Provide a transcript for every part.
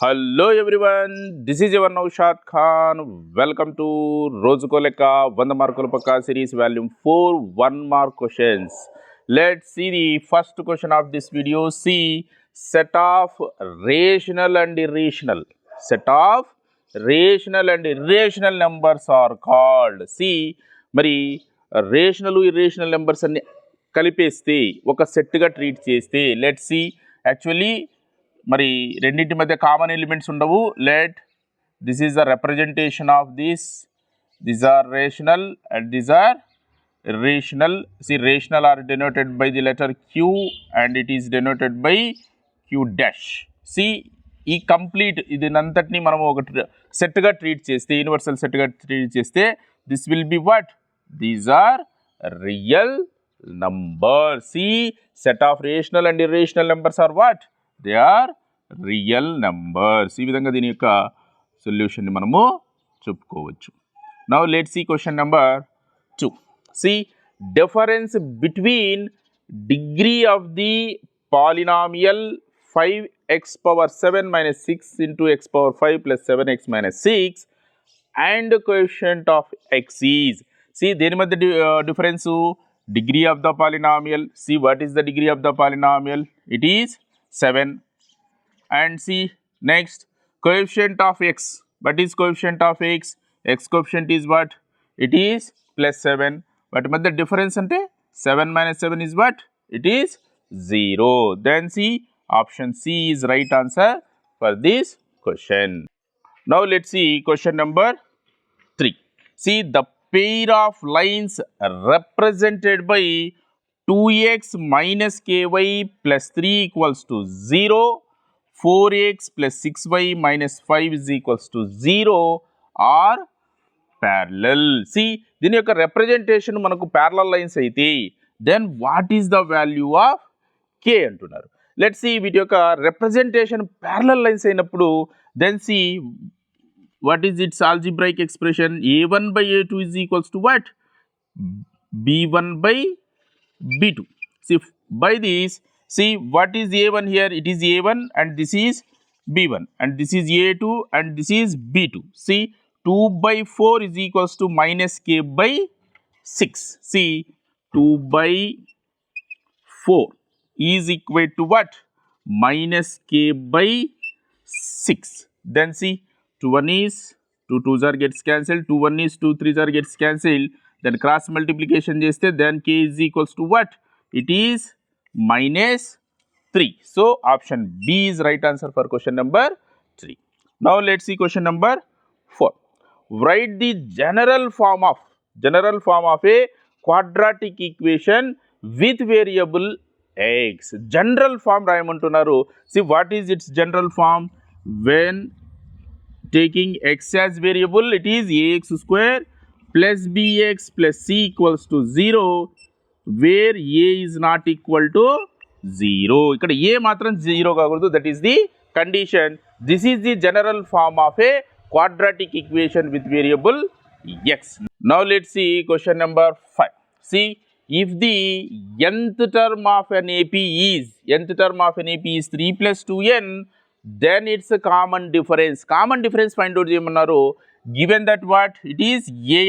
Hello everyone this is your Naushad Khan. Welcome to రోజుకో లెక్క వంద మార్కుల పక్క series volume four one mark questions. Let see the first question of this video see set of rational and irrational set of rational and irrational numbers are called see మరి rational irrational numbers అన్ని కలిపేస్తే ఒక సెట్గా treat చేస్తే let see actually మరి రెండింటి మధ్య common elements ఉండవు. Let this is the representation of this this are rational and this are rational see rational are denoted by the letter Q and it is denoted by Q dash see ఈ complete ఇదినంతటిని మనం ఒక సెట్గా treat చేస్తే universal సెట్గా treat చేస్తే this will be what these are real number see set of rational and irrational numbers are what they are real numbers ఈ విధంగా దీని యొక్క సొల్యూషన్ని మనము చెప్పుకోవచ్చు. Now let see question number two see difference between degree of the polynomial five x power seven minus six into x power five plus seven x minus six and question of x is see దేని మధ్య difference degree of the polynomial see what is the degree of the polynomial it is 7 and see next coefficient of x. What is coefficient of x? X coefficient is what? It is plus 7 but but the difference ante? 7 minus 7 is what? It is 0 then see option c is right answer for this question. Now let's see question number 3 see the pair of lines represented by 2x minus ky plus 3 equals to 0, 4x plus 6y minus 5 is equals to 0 are parallel. See, దీని యొక్క representation మనకు parallel lines అయితే then what is the value of k అంటున్నారు let see వీటి యొక్క representation parallel lines అయినప్పుడు then see what is its algebraic expression a1 by a2 is equals to what b1 by b2 see by this see what is a1 here? It is a1 and this is b1 and this is a2 and this is b2 see 2 by 4 is equals to minus k by 6 see 2 by 4 is equal to what? Minus k by 6 then see 2 1 is 2 2s are gets cancelled 2 1 is 2 3s are gets cancelled then cross multiplication చేస్తే then k is equals to what it is minus 3 so option b is right answer for question number 3 now let's see question number 4 write the general form of general form of a quadratic equation with variable x general form రాయమంటున్నారు see what is its general form when taking x as variable it is ax square plus bx plus c equals to 0 where a is not equal to 0 ఇక్కడ a మాత్రం 0 కాకూడదు that is the condition this is the general form of a quadratic equation with variable x now let's see question number 5 see if the nth term of an ap is nth term of an ap is 3 plus 2n then it's a common difference common difference find out చేయమన్నారు given that what it is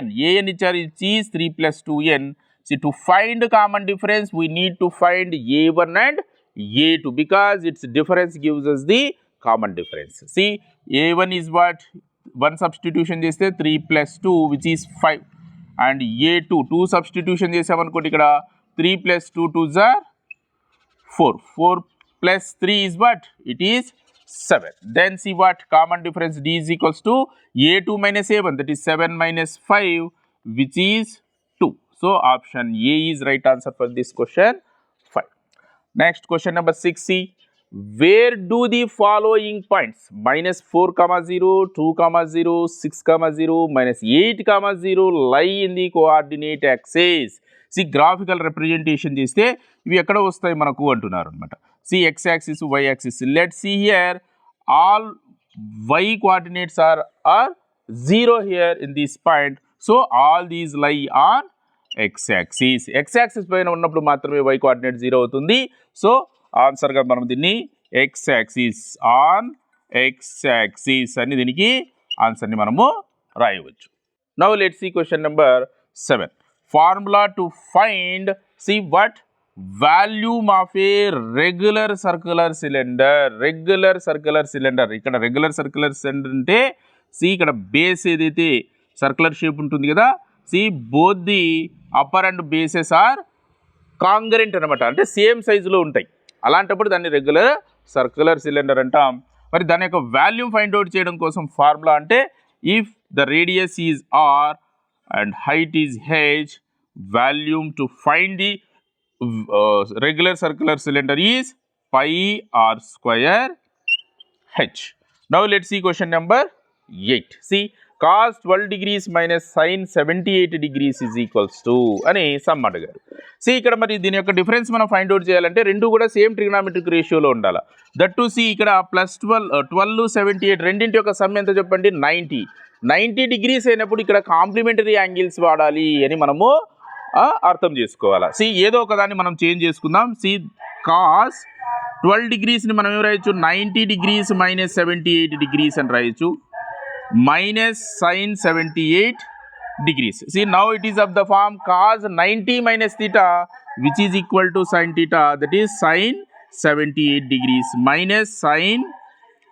an an ఇచ్చారు it is 3 plus 2n see to find common difference we need to find a1 and a2 because its difference gives us the common difference see a1 is what one substitution చేస్తే 3 plus 2 which is 5 and a2 2 substitution చేసామనుకోండి ఇక్కడ 3 plus 2 2s are 4 4 plus 3 is what it is 7 then see what common difference d is equals to a2 minus a1 that is 7 minus 5 which is 2 so option a is right answer for this question 5 next question number 6c. where do the following points minus 4 comma 0 2 comma 0 6 comma 0 minus 8 comma 0 lie in the coordinate axis See graphical representation చేస్తే ఇవి ఎక్కడ వస్తాయి మనకు అంటున్నారు అనమాట see x axis y axis let's see here all y coordinates are are zero here in this point. So all these lie on x axis x axis పైన ఉన్నప్పుడు మాత్రమే వై coordinate జీరో అవుతుంది. సో ఆన్సర్గా మనం దీన్ని x axis on x axis అని దీనికి ఆన్సర్ని మనము రాయవచ్చు. Now let see question number seven formula to find see what volume of a regular circular cylinder regular circular cylinder. ఇక్కడ రెగ్యులర్ సర్క్యులర్ సిలిండర్ అంటే సి ఇక్కడ బేస్ ఏదైతే సర్క్యులర్ షేప్ ఉంటుంది కదా see both the upper and bases are congruent అనమాట అంటే same సైజులో ఉంటాయి. అలాంటప్పుడు దాన్ని రెగ్యులర్ సర్క్యులర్ సిలిండర్ అంటాం. మరి దాని యొక్క వాల్యూమ్ ఫైండ్ అవుట్ చేయడం కోసం ఫార్ములా అంటే if the radius is r and height is h volume to find the regular circular cylinder is pi r square h now let see question number eight see cos twelve degrees minus sine seventy eight degrees is equals to అని sum అడిగారు. See ఇక్కడ మరి దీని యొక్క difference మనం find out చేయాలంటే రెండు కూడా సేమ్ ట్రిగ్నామెట్రిక్ రేషియోలో ఉండాలి. దట్ టు సి ఇక్కడ plus twelve twelve seventy eight రెండింటి యొక్క సమ్ ఎంత చెప్పండి? నైంటీ నైంటీ డిగ్రీస్ అయినప్పుడు ఇక్కడ కాంప్లిమెంటరీ యాంగిల్స్ వాడాలి అని మనము అర్థం చేసుకోవాలా? సి ఏదో ఒక దాన్ని మనం చేంజ్ చేసుకుందాం. సి కాస్ ట్వెల్వ్ డిగ్రీస్ని మనం ఏం రాయొచ్చు? Ninety degrees minus seventy eight degrees అని రాయొచ్చు. Minus sine seventy eight degrees. See now it is of the form cos ninety minus theta which is equal to sine theta that is sine seventy eight degrees minus sine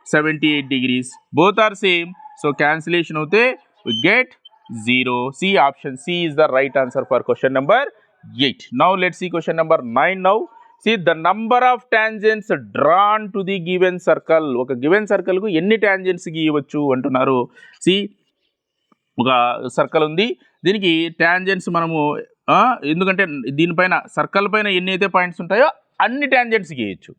seventy eight degrees. Both are same. So cancellation అవుతే with get 0. See option C is the right answer for question number 8. Now let's see question number 9 now. See the number of tangents drawn to the given circle. ఒక given సర్కిల్కు ఎన్ని tangents గీయవచ్చు అంటున్నారు see ఒక circle ఉంది దీనికి tangents మనము ఆ, ఎందుకంటే దీనిపైన సర్కిల్ పైన ఎన్ని అయితే పాయింట్స్ ఉంటాయో అన్ని tangents గీయచ్చు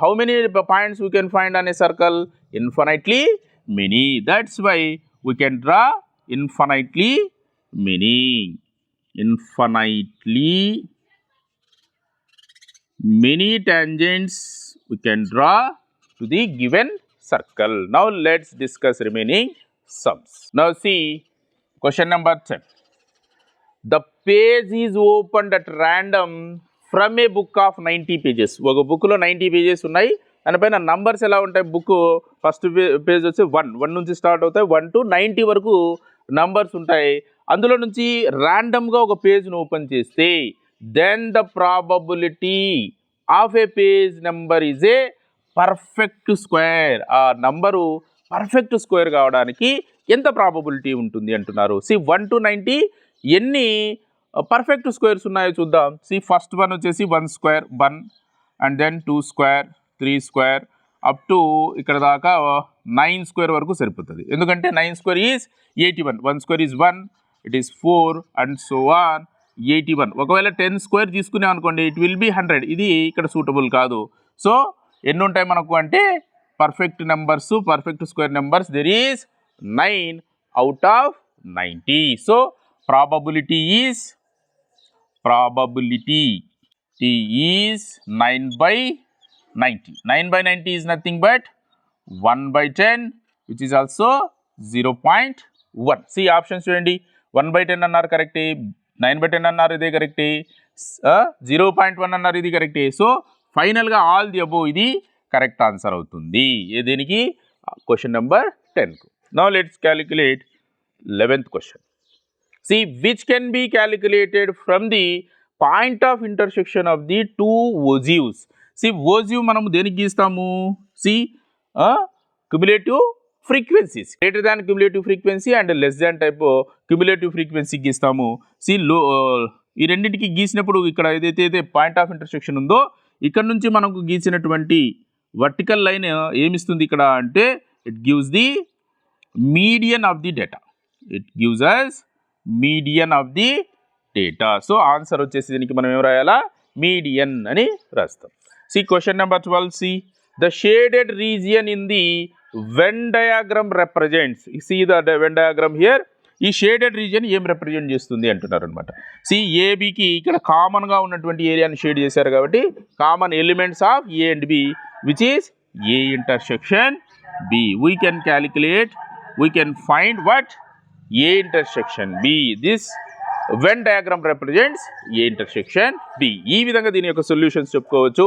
how many points we can find అనే circle infinitely many that's why we can draw Infinitely many infinitely many tangents we can draw to the given circle. Now let's discuss remaining sums. Now see question number 10. The page is opened at random from a book of 90 pages. ఒక బుక్లో ninety pages ఉన్నాయి దానిపైన numbers ఎలా ఉంటాయి? Book first page వచ్చి one one నుంచి start అవుతాయి. One to ninety వరకు నంబర్స్ ఉంటాయి. అందులో నుంచి ర్యాండమ్గా ఒక పేజ్ను ఓపెన్ చేస్తే then the probability of a page number is a perfect square ఆ నంబరు పర్ఫెక్ట్ స్క్వేర్ కావడానికి ఎంత ప్రాబబిలిటీ ఉంటుంది అంటున్నారు? సి వన్ టు నైంటీ ఎన్ని పర్ఫెక్ట్ స్క్వేర్స్ ఉన్నాయో చూద్దాం. సి ఫస్ట్ వన్ వచ్చేసి one square one and then two square three square up to ఇక్కడ దాకా నైన్ స్క్వేర్ వరకు సరిపోతుంది. ఎందుకంటే nine square is eighty one. One square is one it is four and so one eighty one. ఒకవేళ ten square తీసుకున్నాం అనుకోండి it will be hundred. ఇది ఇక్కడ సూటబుల్ కాదు. సో ఎన్ని ఉంటాయి మనకు అంటే perfect numbers perfect square numbers there is nine out of ninety. So probability is probability is nine by ninety nine by ninety is nothing but one by ten which is also zero point one see options చూడండి one by ten అన్నారు కరెక్టే nine by ten అన్నారు ఇదే కరెక్టే zero point one అన్నారు ఇది కరెక్టే so ఫైనల్గా ఆల్ ది అబోవ్ ఇది కరెక్ట్ ఆన్సర్ అవుతుంది. దీనికి? Question number టెన్కు no let's calculate eleventh question see which can be calculated from the point of intersection of the two ogives see ogive మనము దేనికి గీస్తాము? See cumulative frequencies greater than cumulative frequency and less than type cumulative frequency గీస్తాము. See లో ఈ రెండింటికి గీసినప్పుడు ఇక్కడ ఏదైతే అయితే పాయింట్ ఆఫ్ ఇంటర్సెక్షన్ ఉందో ఇక్కడ నుంచి మనకు గీసినటువంటి వర్టికల్ లైన్ ఏమిస్తుంది ఇక్కడ అంటే it gives the median of the data it gives us median of the data so answer వచ్చేసి దీనికి మనం ఏం రాయాలా? మీడియన్ అని రాస్తాం. See question number twelve see the shaded region in the venn diagram represents see the venn diagram here ఈ shaded region ఏం represent చేస్తుంది? అంటున్నారు అనమాట సి ఏబికి ఇక్కడ కామన్గా ఉన్నటువంటి ఏరియాని షేడ్ చేశారు కాబట్టి common elements of A and B which is A intersection B we can calculate we can find what A intersection B this venn diagram represents A intersection B ఈ విధంగా దీని యొక్క సొల్యూషన్స్ చెప్పుకోవచ్చు.